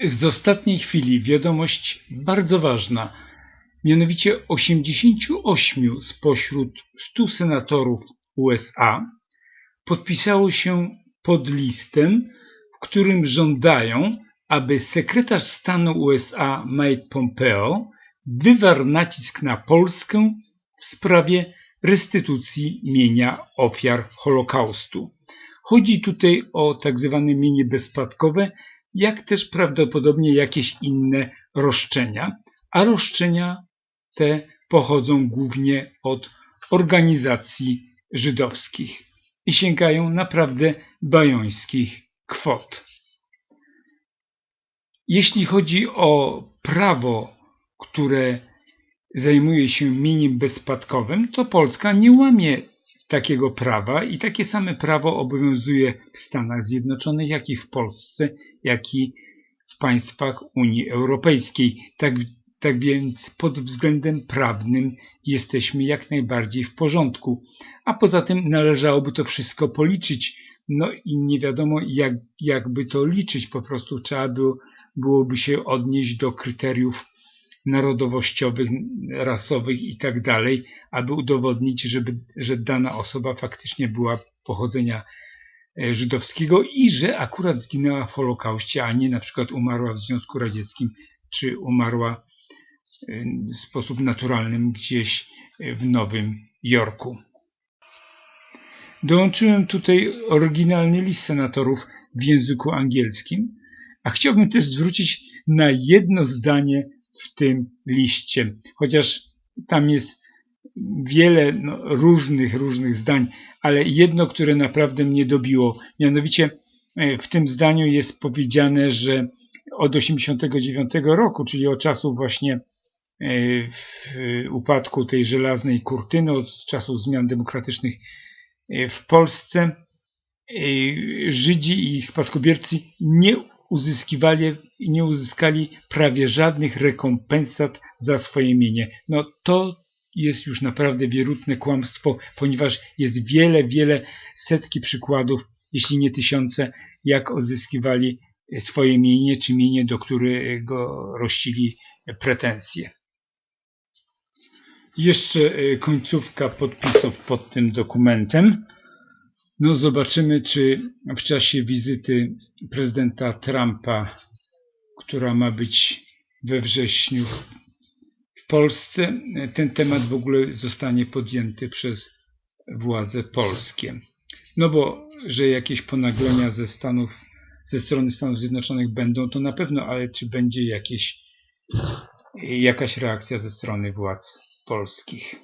Z ostatniej chwili wiadomość bardzo ważna. Mianowicie 88 spośród 100 senatorów USA podpisało się pod listem, w którym żądają, aby sekretarz stanu USA Mike Pompeo wywarł nacisk na Polskę w sprawie restytucji mienia ofiar Holokaustu. Chodzi tutaj o tak zwane mienie bezspadkowe, jak też prawdopodobnie jakieś inne roszczenia, a roszczenia te pochodzą głównie od organizacji żydowskich i sięgają naprawdę bajońskich kwot. Jeśli chodzi o prawo, które zajmuje się mieniem bezspadkowym, to Polska nie łamie takiego prawa i takie same prawo obowiązuje w Stanach Zjednoczonych, jak i w Polsce, jak i w państwach Unii Europejskiej. Tak, tak więc pod względem prawnym jesteśmy jak najbardziej w porządku. A poza tym należałoby to wszystko policzyć. No i nie wiadomo jak, jakby to liczyć. Po prostu trzeba by, byłoby się odnieść do kryteriów narodowościowych, rasowych i tak dalej, aby udowodnić, żeby, że dana osoba faktycznie była pochodzenia e, żydowskiego i że akurat zginęła w Holokauście, a nie na przykład umarła w Związku Radzieckim, czy umarła e, w sposób naturalny gdzieś e, w Nowym Jorku. Dołączyłem tutaj oryginalny list senatorów w języku angielskim, a chciałbym też zwrócić na jedno zdanie w tym liście, chociaż tam jest wiele no, różnych, różnych zdań, ale jedno, które naprawdę mnie dobiło, mianowicie e, w tym zdaniu jest powiedziane, że od 89 roku, czyli od czasu właśnie e, upadku tej żelaznej kurtyny, od czasu zmian demokratycznych e, w Polsce, Żydzi i ich spadkobiercy nie uzyskiwali, nie uzyskali prawie żadnych rekompensat za swoje mienie. No to jest już naprawdę wierutne kłamstwo, ponieważ jest wiele, wiele setki przykładów, jeśli nie tysiące, jak odzyskiwali swoje mienie, czy mienie, do którego rościli pretensje. Jeszcze e, końcówka podpisów pod tym dokumentem. No zobaczymy, czy w czasie wizyty prezydenta Trumpa, która ma być we wrześniu w Polsce, ten temat w ogóle zostanie podjęty przez władze polskie. No bo, że jakieś ponaglenia ze Stanów, ze strony Stanów Zjednoczonych będą, to na pewno, ale czy będzie jakieś, jakaś reakcja ze strony władz polskich?